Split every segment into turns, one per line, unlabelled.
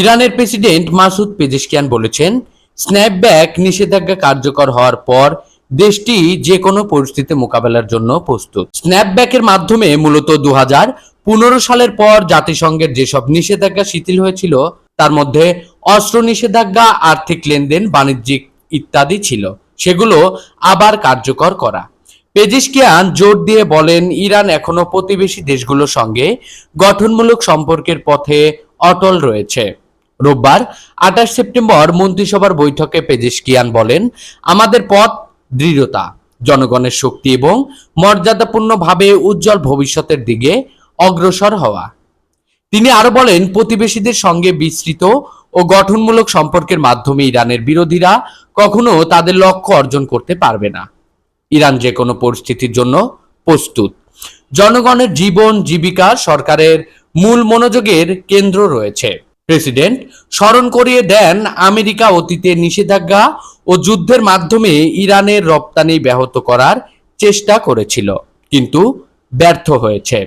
ইরানের president Masoud Pezeshkian বলেছেন, snapback নিষেধাজ্ঞা কার্যকর হওয়ার পর দেশটি যে কোনো পরিস্থিতি মোকাবেলার জন্য প্রস্তুত। স্ন্যাপব্যাকের মাধ্যমে মূলত দু সালের পর জাতিসংঘের যেসব নিষেধাজ্ঞা শিথিল হয়েছিল, তার মধ্যে অস্ত্র নিষেধাজ্ঞা, আর্থিক লেনদেন, বাণিজ্যিক ইত্যাদি ছিল। সেগুলো আবার কার্যকর করা। পেজিশকিয়ান জোর দিয়ে বলেন, ইরান এখনও প্রতিবেশী দেশগুলোর সঙ্গে গঠনমূলক সম্পর্কের পথে অটল রয়েছে। রোববার আঠাশ সেপ্টেম্বর মন্ত্রিসভার বৈঠকে পেজিশকিয়ান বলেন, আমাদের পথ দৃঢ়তা, জনগণের শক্তি এবং মর্যাদাপূর্ণভাবে উজ্জ্বল ভবিষ্যতের দিকে অগ্রসর হওয়া। তিনি আরও বলেন, প্রতিবেশীদের সঙ্গে বিস্তৃত ও গঠনমূলক সম্পর্কের মাধ্যমে ইরানের বিরোধীরা কখনো তাদের লক্ষ্য অর্জন করতে পারবে না। ইরান যে কোনো পরিস্থিতির জন্য প্রস্তুত। জনগণের জীবন, জীবিকা সরকারের মূল মনোযোগের কেন্দ্র রয়েছে। প্রেসিডেন্ট স্মরণ করিয়ে দেন আমেরিকা অতীতে নিষেধাজ্ঞা ও যুদ্ধের মাধ্যমে ইরানের রপ্তানি ব্যাহত করার চেষ্টা করেছিল, কিন্তু ব্যর্থ হয়েছে।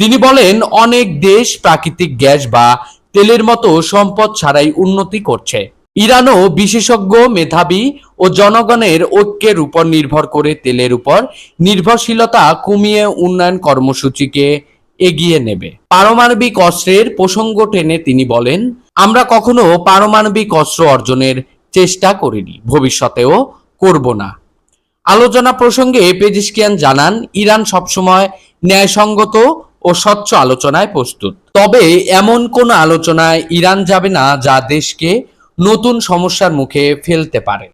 তিনি বলেন, অনেক দেশ প্রাকৃতিক গ্যাস বা তেলের মতো সম্পদ ছাড়াই উন্নতি করছে। ইরানও বিশেষজ্ঞ, মেধাবী ও জনগণের ঐক্যের উপর নির্ভর করে তেলের উপর নির্ভরশীলতা কমিয়ে উন্নয়ন কর্মসূচিকে এগিয়ে নেবে। পারমাণবিক অস্ত্রের প্রসঙ্গ টেনে তিনি বলেন, আমরা কখনো পারমাণবিক অস্ত্র অর্জনের চেষ্টা করিনি, ভবিষ্যতেও করব না। আলোচনা প্রসঙ্গে পেজিশকিয়ান জানান, ইরান সবসময় ন্যায়সঙ্গত ও স্বচ্ছ আলোচনায় প্রস্তুত। তবে এমন কোন আলোচনায় ইরান যাবে না যা দেশকে নতুন সমস্যার মুখে ফেলতে পারে।